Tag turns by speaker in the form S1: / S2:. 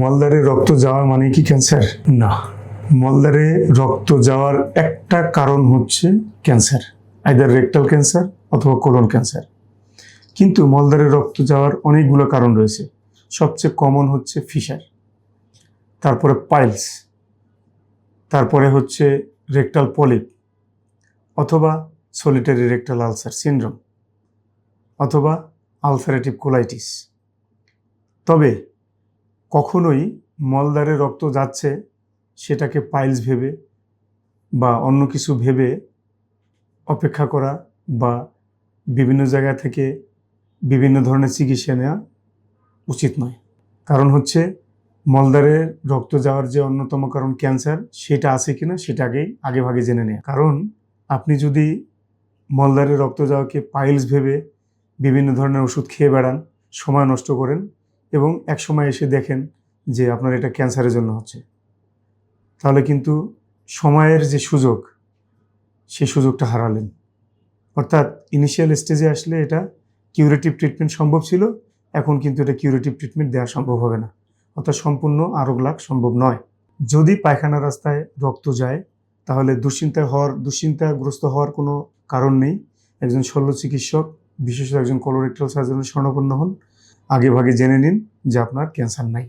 S1: মলদারে রক্ত যাওয়া মানে কি ক্যান্সার না। মলদারে রক্ত যাওয়ার একটা কারণ হচ্ছে ক্যান্সার আইদার রেক্টাল ক্যান্সার অথবা কোলন ক্যান্সার কিন্তু মলদারে রক্ত যাওয়ার অনেকগুলো কারণ রয়েছে। সবচেয়ে কমন হচ্ছে ফিশার তারপরে পাইলস তারপরে হচ্ছে রেক্টাল পলিপ অথবা সলিটারি রেক্টাল আলসার সিন্ড্রোম অথবা আলসারেটিভ কোলাইটিস তবে কখনোই মলদ্বারে রক্ত যাচ্ছে সেটাকে পাইলস ভেবে বা অন্য কিছু ভেবে অপেক্ষা করা বা বিভিন্ন জায়গা থেকে বিভিন্ন ধরনের চিকিৎসা নেওয়া উচিত নয়। কারণ হচ্ছে মলদ্বারে রক্ত যাওয়ার যে অন্যতম কারণ ক্যান্সার সেটা আছে কিনা সেটা আগেই, আগে ভাগে জেনে নেয়। কারণ আপনি যদি মলদ্বারে রক্ত যাওয়াকে পাইলস ভেবে বিভিন্ন ধরনের ওষুধ খেয়ে বেড়ান, সময় নষ্ট করেন এবং এক সময় এসে দেখেন যে আপনার এটা ক্যান্সারের জন্য হচ্ছে। তাহলে কিন্তু সময়ের যে সুযোগ সেই সুযোগটা হারালেন। অর্থাৎ ইনিশিয়াল স্টেজে আসলে এটা কিউরেটিভ ট্রিটমেন্ট সম্ভব ছিল, এখন কিন্তু এটা কিউরেটিভ ট্রিটমেন্ট দেওয়া সম্ভব হবে না। অর্থাৎ সম্পূর্ণ আরোগ লাভ সম্ভব নয়। যদি পায়খানা রাস্তায় রক্ত যায়, তাহলে দুশ্চিন্তা হওয়ার, দুশ্চিন্তাগ্রস্ত হওয়ার কোনো কারণ নেই। একজন শল্য চিকিৎসক, বিশেষত একজন কলোরেক্টাল সার্জনের স্বর্ণপন্ন হন। আগে ভাগে জেনে নিন যে আপনার ক্যান্সার নাই।